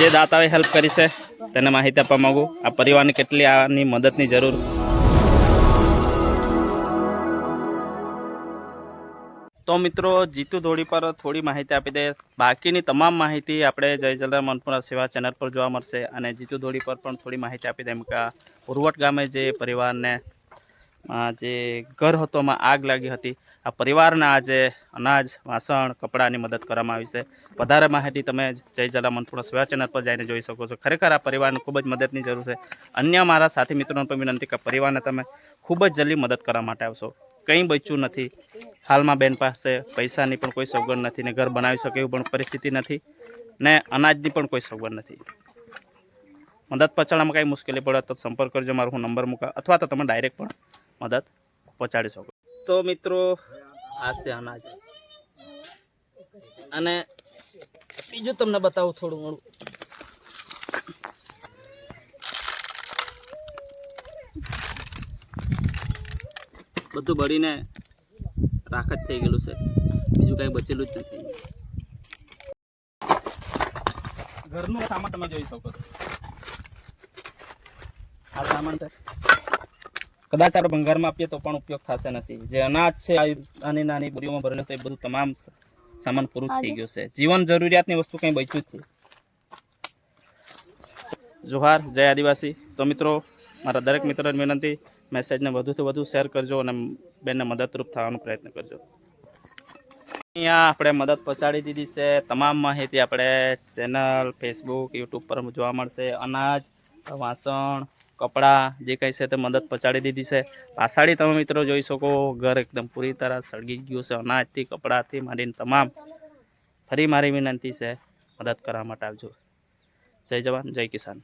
જે દાતાએ હેલ્પ કરી છે, તેને માહિતી આપવા માગું. આ પરિવારને કેટલી આની મદદની જરૂર? તો મિત્રો, જીતુ ધોળી પર થોડી માહિતી આપી દે. બાકીની તમામ માહિતી આપણે જય જલરામ મનપુરા સેવા ચેનલ પર જોવા મળશે. અને જીતુ ધોળી પર પણ થોડી માહિતી આપી દે. એમ કે આ ગામે જે પરિવારને જે ઘર હતો, એમાં આગ લાગી હતી. આ પરિવારના આજે અનાજ, વાસણ, કપડાની મદદ કરવામાં આવી છે. વધારે માહિતી તમે જય જલામન થોડા સેવા ચેનલ પર જઈને જોઈ શકો છો. ખરેખર આ પરિવારને ખૂબ જ મદદની જરૂર છે. અન્ય મારા સાથી મિત્રોને પણ વિનંતી કે પરિવારને તમે ખૂબ જ જલ્દી મદદ કરવા માટે આવશો. કંઈ બચ્યું નથી. હાલમાં બેન પાસે પૈસાની પણ કોઈ સગવડ નથી ને ઘર બનાવી શકે એવું પણ પરિસ્થિતિ નથી ને અનાજની પણ કોઈ સગવડ નથી. મદદ પહોંચાડવામાં કાંઈ મુશ્કેલી પડે તો સંપર્ક કરજો. મારો હું નંબર મૂકા અથવા તો તમે ડાયરેક્ટ પણ મદદ પહોંચાડી શકો. તો મિત્રો, આ છે અનાજ. અને બીજું તમને બતાવું થોડું ઘણું. બધું બળીને રાખ જ થઈ ગયેલું છે. બીજું કાંઈ બચેલું જ નથી. ઘરનું સામાન તમે જોઈ શકો છો. આ સામાન છે. કદાચ આપણે ભંગારમાં આપીએ તો પણ ઉપયોગ થશે નથી. જે અનાજ છે નાની નાની બોરીઓમાં ભરેલું તો એ બધું તમામ સામાન પૂરું થઈ ગયું છે. જીવન જરૂરિયાતની વસ્તુ કંઈ બચ્યું જ જોહાર જય આદિવાસી. તો મિત્રો મારા દરેક મિત્રોને વિનંતી મેસેજને વધુથી વધુ શેર કરજો અને બેનને મદદરૂપ થવાનો પ્રયત્ન કરજો. અહીંયા આપણે મદદ પહોંચાડી દીધી છે. તમામ માહિતી આપણે ચેનલ ફેસબુક યુટ્યુબ પર જોવા મળશે. અનાજ વાસણ કપડાં જે કંઈ છે તે મદદ પહોંચાડી દીધી છે. પાછાડી તમે મિત્રો જોઈ શકો, ઘર એકદમ પૂરી તરહ સળગી ગયું છે. અનાજથી, કપડાથી માંડીને તમામ ફરી મારી વિનંતી છે, મદદ કરવા માટે આવજો. જય જવાન, જય કિસાન.